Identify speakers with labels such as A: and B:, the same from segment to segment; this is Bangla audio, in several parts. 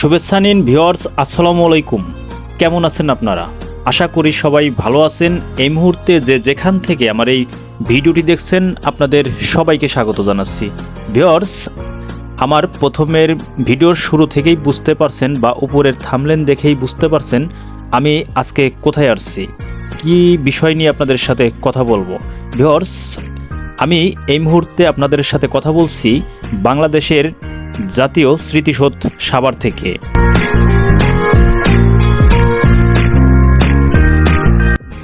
A: শুভেচ্ছা নিন ভিওয়ার্স আসসালামু আলাইকুম। কেমন আছেন আপনারা? আশা করি সবাই ভালো আছেন। এই মুহূর্তে যে যেখান থেকে আমার এই ভিডিওটি দেখছেন, আপনাদের সবাইকে স্বাগত জানাচ্ছি। ভিওয়ার্স আমার প্রথমের ভিডিওর শুরু থেকেই বুঝতে পারছেন বা উপরের থামলেন দেখেই বুঝতে পারছেন আমি আজকে কোথায় আসছি। কি বিষয় নিয়ে আপনাদের সাথে কথা বলব? ভিওয়ার্স আমি এই মুহূর্তে আপনাদের সাথে কথা বলছি বাংলাদেশের জাতীয় স্মৃতিসৌধ সাভার থেকে।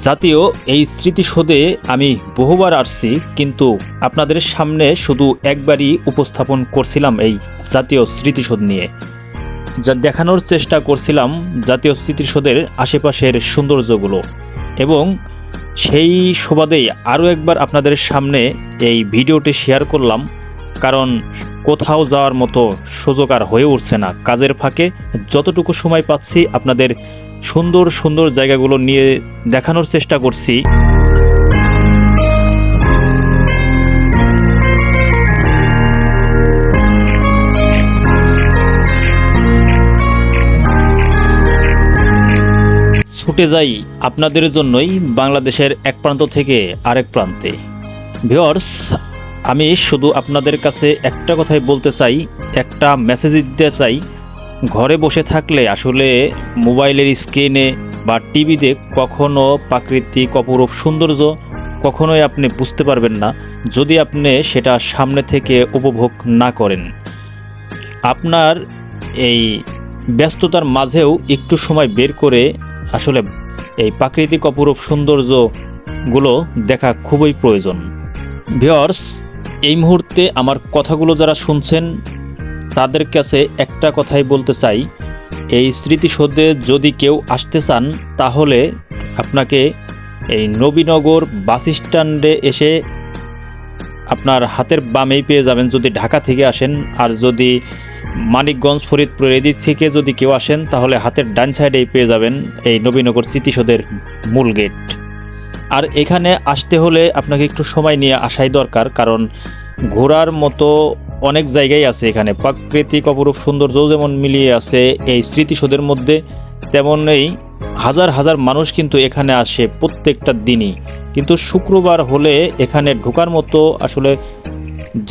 A: জাতীয় এই স্মৃতিসৌধে আমি বহুবার আসছি, কিন্তু আপনাদের সামনে শুধু একবারই উপস্থাপন করছিলাম এই জাতীয় স্মৃতিসৌধ নিয়ে। যা দেখানোর চেষ্টা করছিলাম জাতীয় স্মৃতিসৌধের আশেপাশের সৌন্দর্যগুলো, এবং সেই সুবাদেই আরও একবার আপনাদের সামনে এই ভিডিওটি শেয়ার করলাম। কারণ কোথাও যাওয়ার মতো সুযোগ আর হয়ে উঠছে না। কাজের ফাঁকে যতটুকু সময় পাচ্ছি আপনাদের সুন্দর সুন্দর জায়গাগুলো নিয়ে দেখানোর চেষ্টা করছি। ছুটে যাই আপনাদের জন্যই বাংলাদেশের এক প্রান্ত থেকে আরেক প্রান্তে। ভিওর্স আমি শুধু আপনাদের কাছে একটা কথাই বলতে চাই, একটা মেসেজ দিতে চাই। ঘরে বসে থাকলে আসলে মোবাইলের স্ক্রিনে বা টিভিতে কখনো প্রাকৃতিক অপরূপ সৌন্দর্য কখনোই আপনি বুঝতে পারবেন না, যদি আপনি সেটা সামনে থেকে উপভোগ না করেন। আপনার এই ব্যস্ততার মাঝেও একটু সময় বের করে আসলে এই প্রাকৃতিক অপরূপ সৌন্দর্যগুলো দেখা খুবই প্রয়োজন। ভিওর্স এই মুহূর্তে আমার কথাগুলো যারা শুনছেন, তাদের কাছে একটা কথাই বলতে চাই। এই স্মৃতিসৌধে যদি কেউ আসতে চান, তাহলে আপনাকে এই নবীনগর বাস স্ট্যান্ডে এসে আপনার হাতের বামেই পেয়ে যাবেন যদি ঢাকা থেকে আসেন। আর যদি মানিকগঞ্জ ফরিদপুর এদিক থেকে যদি কেউ আসেন, তাহলে হাতের ডান সাইডেই পেয়ে যাবেন এই নবীনগর স্মৃতিসৌধের মূল গেট। আর এখানে আসতে হলে আপনাকে একটু সময় নিয়ে আসাই দরকার, কারণ ঘোরার মতো অনেক জায়গায় আছে এখানে। প্রাকৃতিক অপরূপ সৌন্দর্য যেমন মিলিয়ে আছে, এই স্মৃতিসৌধের মধ্যে তেমনই হাজার হাজার মানুষ কিন্তু এখানে আসে প্রত্যেকটা দিনই। কিন্তু শুক্রবার হলে এখানে ঢোকার মতো আসলে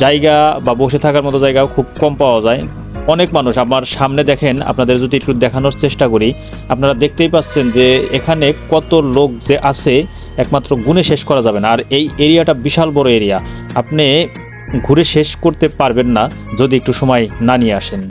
A: জায়গা বা বসে থাকার মতো জায়গাও খুব কম পাওয়া যায়। অনেক মানুষ, আমার সামনে দেখেন, আপনাদের যদি একটু দেখানোর চেষ্টা করি, আপনারা দেখতেই পাচ্ছেন যে এখানে কত লোক যে আছে, একমাত্র গুণে শেষ করা যাবে না। আর এই এরিয়াটা বিশাল বড় এরিয়া। আপনি ঘুরে শেষ করতে পারবেন না যদি একটু সময় না নিয়ে আসেন।